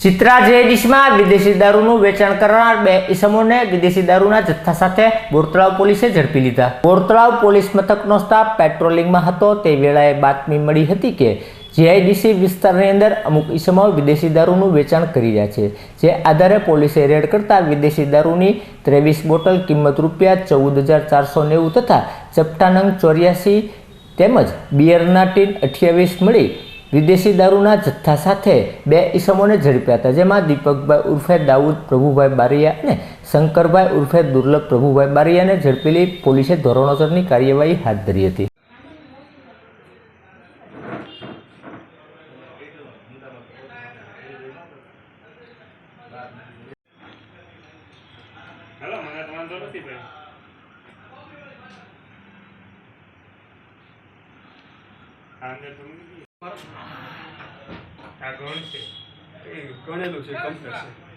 ચિત્રા જે જેડીસમાં વિદેશી દારૂનું વેચાણ કરનાર બે ઈસમોને વિદેશી દારૂના જથ્થા સાથે બોરતળાવ પોલીસે ઝડપી લીધા. બોરતળાવ પોલીસ મથકનો સ્ટાફ પેટ્રોલિંગમાં હતો. તે વેળાએ બાતમી મળી હતી કે જીઆઈડીસી વિસ્તારની અંદર અમુક ઈસમો વિદેશી દારૂનું વેચાણ કરી રહ્યા છે. જે આધારે પોલીસે રેડ કરતા વિદેશી દારૂની ત્રેવીસ બોટલ કિંમત રૂપિયા ચૌદ હજાર ચારસો નેવું તથા ચપટાનંગ ચોર્યાસી તેમજ બિયરના ટીન અઠ્યાવીસ મળી વિદેશી દારૂના જથ્થા સાથે બે ઈસમોને ઝડપ્યા હતા જેમાં દીપકભાઈ ઉર્ફે દાઉદ પ્રભુભાઈ બારિયા અને શંકરભાઈ ઉર્ફે દુર્લભ પ્રભુભાઈ બારિયાને ઝડપેલી પોલીસે ધોરણોસરની કાર્યવાહી હાથ ધરી હતી. આ. આ છે એ ગણેલું છે કમ્પ્લેટ